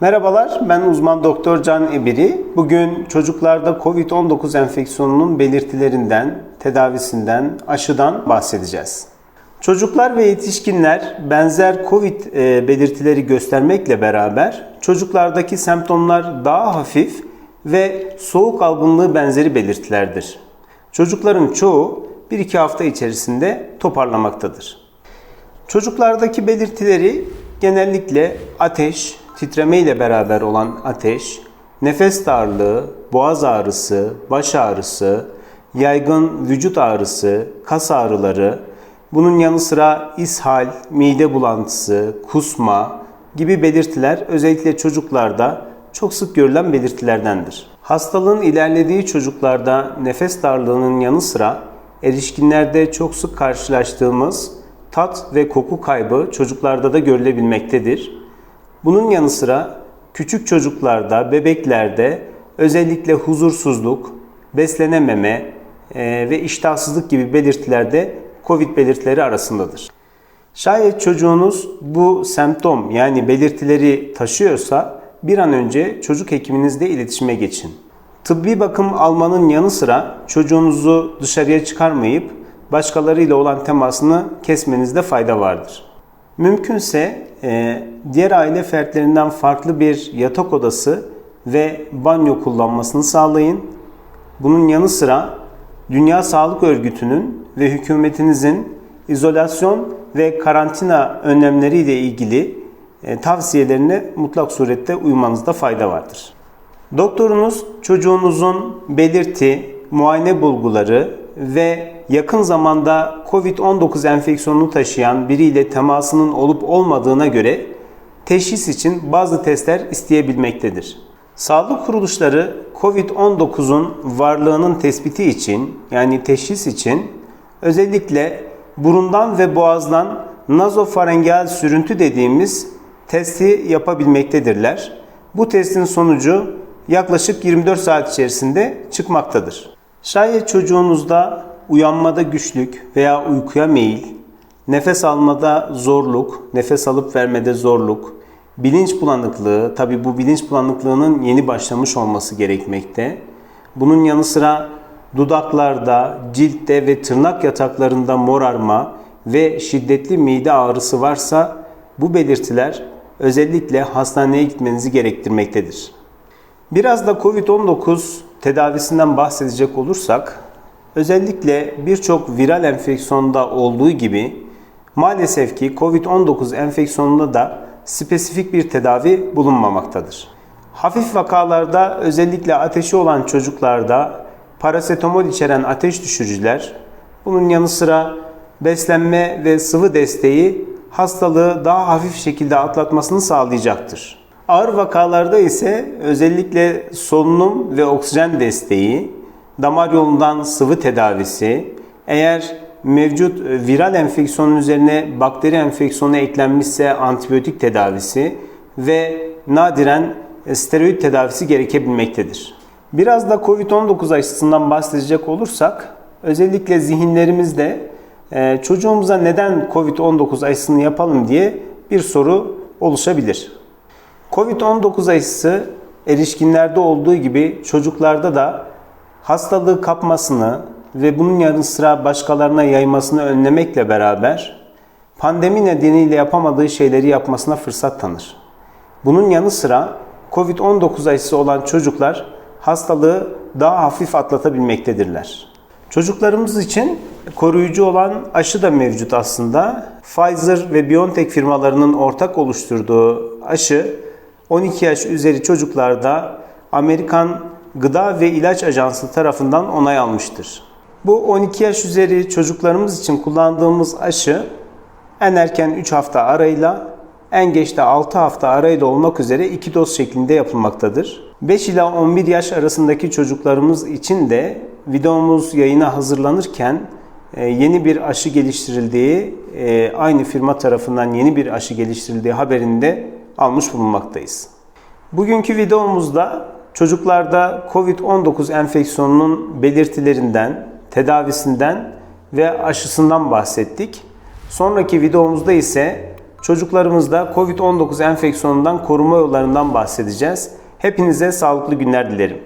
Merhabalar, ben uzman doktor Can Ebiri. Bugün çocuklarda COVID-19 enfeksiyonunun belirtilerinden, tedavisinden, aşıdan bahsedeceğiz. Çocuklar ve yetişkinler benzer COVID e, belirtileri göstermekle beraber çocuklardaki semptomlar daha hafif ve soğuk algınlığı benzeri belirtilerdir. Çocukların çoğu 1-2 hafta içerisinde toparlamaktadır. Çocuklardaki belirtileri genellikle ateş, titreme ile beraber olan ateş, nefes darlığı, boğaz ağrısı, baş ağrısı, yaygın vücut ağrısı, kas ağrıları, bunun yanı sıra ishal, mide bulantısı, kusma gibi belirtiler özellikle çocuklarda çok sık görülen belirtilerdendir. Hastalığın ilerlediği çocuklarda nefes darlığının yanı sıra erişkinlerde çok sık karşılaştığımız tat ve koku kaybı çocuklarda da görülebilmektedir. Bunun yanı sıra küçük çocuklarda, bebeklerde özellikle huzursuzluk, beslenememe e, ve iştahsızlık gibi belirtiler de COVID belirtileri arasındadır. Şayet çocuğunuz bu semptom yani belirtileri taşıyorsa bir an önce çocuk hekiminizle iletişime geçin. Tıbbi bakım almanın yanı sıra çocuğunuzu dışarıya çıkarmayıp başkalarıyla olan temasını kesmenizde fayda vardır. Mümkünse e, diğer aile fertlerinden farklı bir yatak odası ve banyo kullanmasını sağlayın. Bunun yanı sıra Dünya Sağlık Örgütü'nün ve hükümetinizin izolasyon ve karantina önlemleriyle ilgili e, tavsiyelerine mutlak surette uymanızda fayda vardır. Doktorunuz çocuğunuzun belirti, muayene bulguları ve yakın zamanda COVID-19 enfeksiyonunu taşıyan biriyle temasının olup olmadığına göre teşhis için bazı testler isteyebilmektedir. Sağlık kuruluşları COVID-19'un varlığının tespiti için yani teşhis için özellikle burundan ve boğazdan nazofarengeal sürüntü dediğimiz testi yapabilmektedirler. Bu testin sonucu yaklaşık 24 saat içerisinde çıkmaktadır. Şayet çocuğunuzda uyanmada güçlük veya uykuya meyil, nefes almada zorluk, nefes alıp vermede zorluk, bilinç bulanıklığı, tabi bu bilinç bulanıklığının yeni başlamış olması gerekmekte. Bunun yanı sıra dudaklarda, ciltte ve tırnak yataklarında morarma ve şiddetli mide ağrısı varsa bu belirtiler özellikle hastaneye gitmenizi gerektirmektedir. Biraz da COVID-19 tedavisinden bahsedecek olursak, özellikle birçok viral enfeksiyonda olduğu gibi maalesef ki COVID-19 enfeksiyonunda da spesifik bir tedavi bulunmamaktadır. Hafif vakalarda özellikle ateşi olan çocuklarda parasetamol içeren ateş düşürücüler, bunun yanı sıra beslenme ve sıvı desteği hastalığı daha hafif şekilde atlatmasını sağlayacaktır. Ağır vakalarda ise özellikle solunum ve oksijen desteği, damar yolundan sıvı tedavisi, eğer mevcut viral enfeksiyonun üzerine bakteri enfeksiyonu eklenmişse antibiyotik tedavisi ve nadiren steroid tedavisi gerekebilmektedir. Biraz da COVID-19 aşısından bahsedecek olursak özellikle zihinlerimizde e, çocuğumuza neden COVID-19 aşısını yapalım diye bir soru oluşabilir. Covid-19 aşısı erişkinlerde olduğu gibi çocuklarda da hastalığı kapmasını ve bunun yanı sıra başkalarına yaymasını önlemekle beraber pandemi nedeniyle yapamadığı şeyleri yapmasına fırsat tanır. Bunun yanı sıra Covid-19 aşısı olan çocuklar hastalığı daha hafif atlatabilmektedirler. Çocuklarımız için koruyucu olan aşı da mevcut aslında. Pfizer ve BioNTech firmalarının ortak oluşturduğu aşı 12 yaş üzeri çocuklarda Amerikan Gıda ve İlaç Ajansı tarafından onay almıştır. Bu 12 yaş üzeri çocuklarımız için kullandığımız aşı en erken 3 hafta arayla en geç de 6 hafta arayla olmak üzere 2 doz şeklinde yapılmaktadır. 5 ila 11 yaş arasındaki çocuklarımız için de videomuz yayına hazırlanırken e, yeni bir aşı geliştirildiği, e, aynı firma tarafından yeni bir aşı geliştirildiği haberinde almış bulunmaktayız. Bugünkü videomuzda çocuklarda COVID-19 enfeksiyonunun belirtilerinden, tedavisinden ve aşısından bahsettik. Sonraki videomuzda ise Çocuklarımızda COVID-19 enfeksiyonundan koruma yollarından bahsedeceğiz. Hepinize sağlıklı günler dilerim.